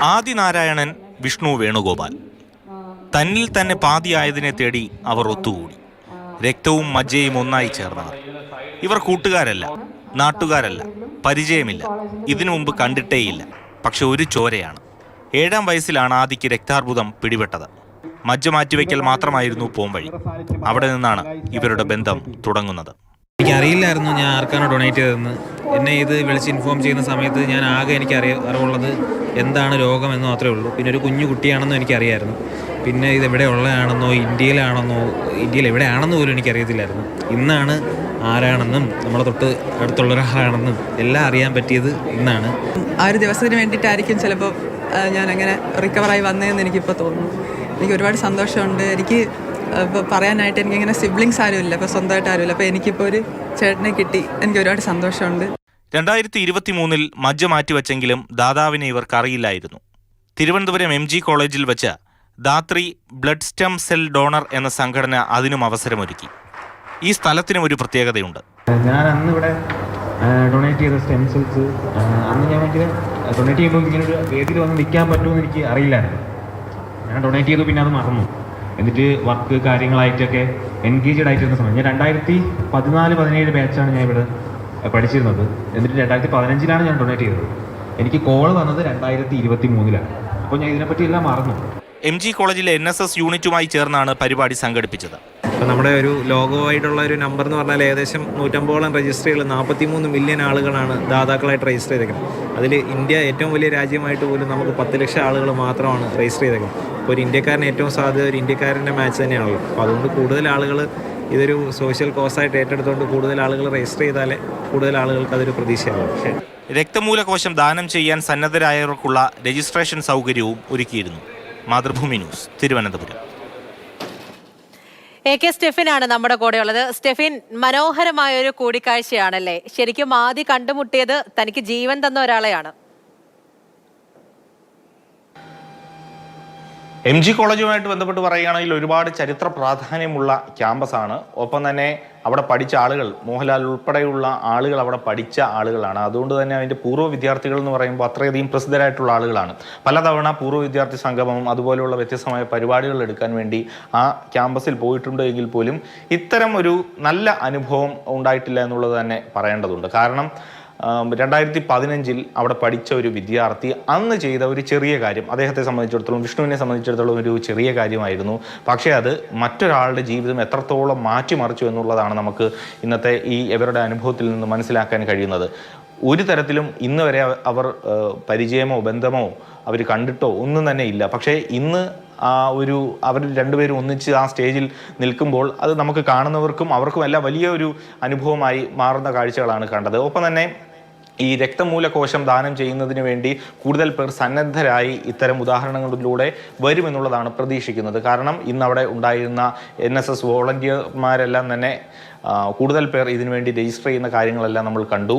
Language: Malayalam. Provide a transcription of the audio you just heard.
ആദിനാരായണൻ വിഷ്ണു വേണുഗോപാൽ. തന്നിൽ തന്നെ പാതിയായതിനെ തേടി അവർ ഒത്തുകൂടി. രക്തവും മജ്ജയും ഒന്നായി ചേർന്നവർ. ഇവർ കൂട്ടുകാരല്ല നാട്ടുകാരല്ല പരിചയമില്ല. ഇതിനു മുമ്പ് കണ്ടിട്ടേയില്ല പക്ഷെ ഒരു ചോരയാണ്. ഏഴാം വയസ്സിലാണ് ആദിക്ക് രക്താർബുദം പിടിപെട്ടത്. മജ്ജ മാറ്റിവെക്കൽ മാത്രമായിരുന്നു പോംവഴി. അവിടെ നിന്നാണ് ഇവരുടെ ബന്ധം തുടങ്ങുന്നത്. എനിക്കറിയില്ലായിരുന്നു ഞാൻ ആർക്കാണ് ഡൊണേറ്റ് ചെയ്തതെന്ന്. എന്നെ ഇത് വിളിച്ച് ഇൻഫോം ചെയ്യുന്ന സമയത്ത് ഞാൻ ആകെ എനിക്ക് അറിയ അറിവുള്ളത് എന്താണ് രോഗം എന്ന് മാത്രമേ ഉള്ളൂ. പിന്നെ ഒരു കുഞ്ഞു കുട്ടിയാണെന്നും എനിക്കറിയായിരുന്നു. പിന്നെ ഇത് എവിടെ ഉള്ളതാണെന്നോ ഇന്ത്യയിലാണെന്നോ ഇന്ത്യയിൽ എവിടെയാണെന്ന് പോലും എനിക്കറിയത്തില്ലായിരുന്നു. ഇന്നാണ് ആരാണെന്നും നമ്മളെ തൊട്ട് അടുത്തുള്ള ഒരാളാണെന്നും എല്ലാം അറിയാൻ പറ്റിയത് ഇന്നാണ്. ആ ഒരു ദിവസത്തിന് വേണ്ടിയിട്ടായിരിക്കും ചിലപ്പോൾ ഞാൻ അങ്ങനെ റിക്കവറായി വന്നതെന്ന് എനിക്കിപ്പോൾ തോന്നുന്നു. എനിക്ക് ഒരുപാട് സന്തോഷമുണ്ട്. എനിക്ക് ഇപ്പോൾ പറയാനായിട്ട് എനിക്കിങ്ങനെ സിബ്ലിങ്സ് ആരും ഇല്ല ഇപ്പോൾ സ്വന്തമായിട്ട് ആരുമില്ല അപ്പോൾ എനിക്കിപ്പോൾ ഒരു ചേട്ടനെ കിട്ടി. എനിക്ക് ഒരുപാട് സന്തോഷമുണ്ട്. രണ്ടായിരത്തി ഇരുപത്തി മൂന്നിൽ മജ്ജ മാറ്റിവെച്ചെങ്കിലും ദാതാവിനെ ഇവർക്ക് അറിയില്ലായിരുന്നു. തിരുവനന്തപുരം എം ജി കോളേജിൽ വെച്ച Dathri blood stem cell donor എന്ന സംഘടന അതിനും അവസരമൊരുക്കി. ഈ സ്ഥലത്തിനും ഒരു പ്രത്യേകതയുണ്ട്. ഞാൻ അന്ന് ഇവിടെ ഡൊണേറ്റ് ചെയ്ത സ്റ്റെം സെൽസ് അന്ന് ഞാൻ ഭയങ്കര ഡൊണേറ്റ് ചെയ്യുമ്പോൾ ഇങ്ങനെ ഒരു വേദിയിൽ വന്ന് നിൽക്കാൻ പറ്റുമെന്ന് എനിക്ക് അറിയില്ലായിരുന്നു. ഞാൻ ഡൊണേറ്റ് ചെയ്തു പിന്നെ അത് മറന്നു. എന്നിട്ട് വർക്ക് കാര്യങ്ങളായിട്ടൊക്കെ എൻഗേജ്ഡ് ആയിട്ടിരുന്ന സമയം. ഞാൻ രണ്ടായിരത്തി പതിനാല് പതിനേഴ് ബാച്ചാണ് ഞാൻ ഇവിടെ പഠിച്ചിരുന്നത്. എന്നിട്ട് രണ്ടായിരത്തി പതിനഞ്ചിലാണ് ഞാൻ ഡൊണേറ്റ് ചെയ്തത്. എനിക്ക് കോൾ വന്നത് രണ്ടായിരത്തി ഇരുപത്തി മൂന്നിലാണ് അപ്പോൾ ഞാൻ ഇതിനെപ്പറ്റി എല്ലാം മറന്നു. എം ജി കോളേജിലെ എൻ എസ് എസ് യൂണിറ്റുമായി ചേർന്നാണ് പരിപാടി സംഘടിപ്പിച്ചത്. അപ്പോൾ നമ്മുടെ ഒരു ലോഗോവായിട്ടുള്ള ഒരു നമ്പർ എന്ന് പറഞ്ഞാൽ ഏകദേശം നൂറ്റമ്പതോളം രജിസ്റ്റർ നാൽപ്പത്തി മൂന്ന് മില്യൺ ആളുകളാണ് ദാതാക്കളായിട്ട് രജിസ്റ്റർ ചെയ്തേക്കുന്നത്. അതിൽ ഇന്ത്യ ഏറ്റവും വലിയ രാജ്യമായിട്ട് പോലും നമുക്ക് പത്ത് ലക്ഷം ആളുകൾ മാത്രമാണ് രജിസ്റ്റർ ചെയ്തേക്കുന്നത്. അപ്പോൾ ഒരു ഇന്ത്യക്കാരൻ ഏറ്റവും സാധ്യത ഒരു ഇന്ത്യക്കാരന്റെ മാച്ച് തന്നെയാണല്ലോ. അപ്പോൾ അതുകൊണ്ട് കൂടുതൽ ആളുകൾ ഇതൊരു സോഷ്യൽ കോസായിട്ട് ഏറ്റെടുത്തുകൊണ്ട് കൂടുതൽ ആളുകൾ രജിസ്റ്റർ ചെയ്താലേ കൂടുതൽ ആളുകൾക്ക് അതൊരു പ്രതീക്ഷയാകും രക്തമൂലകോശം ദാനം ചെയ്യാൻ സന്നദ്ധരായവർക്കുള്ള രജിസ്ട്രേഷൻ സൗകര്യവും ഒരുക്കിയിരുന്നു. Mathrubhumi news Thiruvananthapuram. A K സ്റ്റെഫിനാണ് നമ്മുടെ കൂടെ ഉള്ളത് സ്റ്റെഫിൻ മനോഹരമായ ഒരു കൂടിക്കാഴ്ചയാണല്ലേ? ശരിക്കും ആദ്യം കണ്ടുമുട്ടിയത് തനിക്ക് ജീവൻ തന്ന ഒരാളെയാണ്. എം ജി കോളേജുമായിട്ട് ബന്ധപ്പെട്ട് പറയുകയാണെങ്കിൽ ഒരുപാട് ചരിത്ര പ്രാധാന്യമുള്ള ക്യാമ്പസാണ്. ഒപ്പം തന്നെ അവിടെ പഠിച്ച ആളുകൾ മോഹൻലാൽ ഉൾപ്പെടെയുള്ള ആളുകൾ അവിടെ പഠിച്ച ആളുകളാണ്. അതുകൊണ്ട് തന്നെ അതിന്റെ പൂർവ വിദ്യാർത്ഥികൾ എന്ന് പറയുമ്പോൾ അത്രയധികം പ്രസിദ്ധരായിട്ടുള്ള ആളുകളാണ്. പലതവണ പൂർവ വിദ്യാർത്ഥി സംഗമം അതുപോലെയുള്ള വ്യത്യസ്തമായ പരിപാടികൾ എടുക്കാൻ വേണ്ടി ആ ക്യാമ്പസിൽ പോയിട്ടുണ്ട് എങ്കിൽ പോലും ഇത്തരം ഒരു നല്ല അനുഭവം ഉണ്ടായിട്ടില്ല എന്നുള്ളത് തന്നെ പറയേണ്ടതുണ്ട്. കാരണം രണ്ടായിരത്തി പതിനഞ്ചിൽ അവിടെ പഠിച്ച ഒരു വിദ്യാർത്ഥി അന്ന് ചെയ്ത ഒരു ചെറിയ കാര്യം അദ്ദേഹത്തെ സംബന്ധിച്ചിടത്തോളം വിഷ്ണുവിനെ സംബന്ധിച്ചിടത്തോളം ഒരു ചെറിയ കാര്യമായിരുന്നു. പക്ഷേ അത് മറ്റൊരാളുടെ ജീവിതം എത്രത്തോളം മാറ്റിമറിച്ചു എന്നുള്ളതാണ് നമുക്ക് ഇന്നത്തെ ഈ ഇവരുടെ അനുഭവത്തിൽ നിന്ന് മനസ്സിലാക്കാൻ കഴിയുന്നത്. ഒരു തരത്തിലും ഇന്ന് വരെ അവർ പരിചയമോ ബന്ധമോ അവർ കണ്ടിട്ടോ ഒന്നും തന്നെ ഇല്ല. പക്ഷേ ഇന്ന് ആ ഒരു അവർ രണ്ടുപേരും ഒന്നിച്ച് ആ സ്റ്റേജിൽ നിൽക്കുമ്പോൾ അത് നമുക്ക് കാണുന്നവർക്കും അവർക്കും എല്ലാം വലിയ ഒരു അനുഭവമായി മാറുന്ന കാഴ്ചകളാണ് കണ്ടത്. ഒപ്പം തന്നെ ഈ രക്തമൂലകോശം ദാനം ചെയ്യുന്നതിന് വേണ്ടി കൂടുതൽ പേർ സന്നദ്ധരായി ഇത്തരം ഉദാഹരണങ്ങളിലൂടെ വരുമെന്നുള്ളതാണ് പ്രതീക്ഷിക്കുന്നത്. കാരണം ഇന്ന് അവിടെ ഉണ്ടായിരുന്ന എൻ എസ് എസ് വോളണ്ടിയർമാരെല്ലാം തന്നെ കൂടുതൽ പേർ ഇതിനുവേണ്ടി രജിസ്റ്റർ ചെയ്യുന്ന കാര്യങ്ങളെല്ലാം നമ്മൾ കണ്ടു.